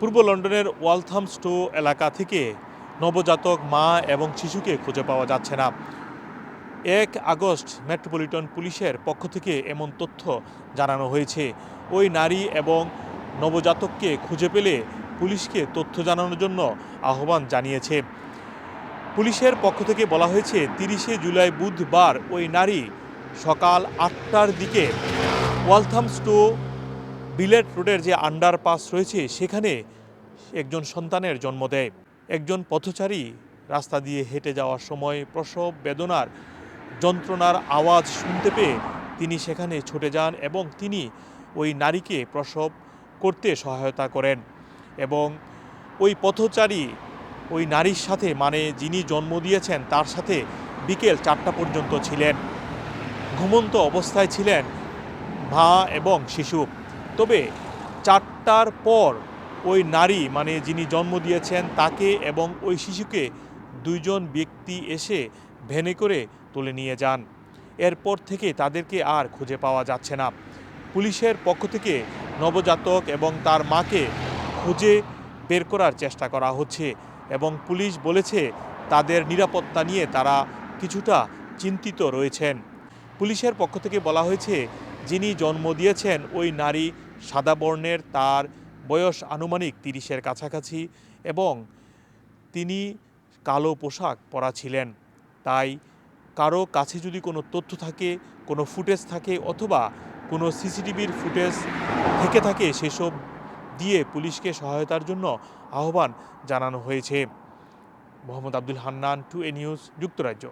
পূর্ব লন্ডনের ওয়ালথামস্টো এলাকা থেকে নবজাতক মা এবং শিশুকে খুঁজে পাওয়া যাচ্ছে না। এক আগস্ট মেট্রোপলিটন পুলিশের পক্ষ থেকে এমন তথ্য জানানো হয়েছে। ওই নারী এবং নবজাতককে খুঁজে পেলে পুলিশকে তথ্য জানানোর জন্য আহ্বান জানিয়েছে। পুলিশের পক্ষ থেকে বলা হয়েছে, তিরিশে জুলাই বুধবার ওই নারী সকাল আটটার দিকে ওয়ালথামস্টো বিলেট রোডের যে আন্ডারপাস রয়েছে, সেখানে একজন সন্তানের জন্ম দেয়। একজন পথচারী রাস্তা দিয়ে হেঁটে যাওয়ার সময় প্রসব, বেদনার যন্ত্রণার আওয়াজ শুনতে পেয়ে তিনি সেখানে ছুটে যান এবং তিনি ওই নারীকে প্রসব করতে সহায়তা করেন এবং ওই পথচারী ওই নারীর সাথে মানে যিনি জন্ম দিয়েছেন, তার সাথে বিকেল চারটা পর্যন্ত ছিলেন। ঘুমন্ত অবস্থায় ছিলেন মা এবং শিশু। তবে চারটার পর ওই নারী মানে যিনি জন্ম দিয়েছেন তাকে এবং ওই শিশুকে দুইজন ব্যক্তি এসে ভেনে করে তুলে নিয়ে যান। এরপর থেকে তাদেরকে আর খুঁজে পাওয়া যাচ্ছে না। পুলিশের পক্ষ থেকে নবজাতক এবং তার মাকে খুঁজে বের করার চেষ্টা করা হচ্ছে এবং পুলিশ বলেছে তাদের নিরাপত্তা নিয়ে তারা কিছুটা চিন্তিত রয়েছেন। পুলিশের পক্ষ থেকে বলা হয়েছে, যিনি জন্ম দিয়েছেন ওই নারী সাদা বর্ণের তার বয়স আনুমানিক তিরিশের কাছাকাছি এবং তিনি কালো পোশাক পরা ছিলেন। তাই কারও কাছে যদি কোনো তথ্য থাকে, কোনো ফুটেজ থাকে অথবা কোনো সিসিটিভির ফুটেজ থেকে থাকে, সেসব দিয়ে পুলিশকে সহায়তার জন্য আহ্বান জানানো হয়েছে। Mohammad Abdul Hannan, two A news, যুক্তরাজ্য।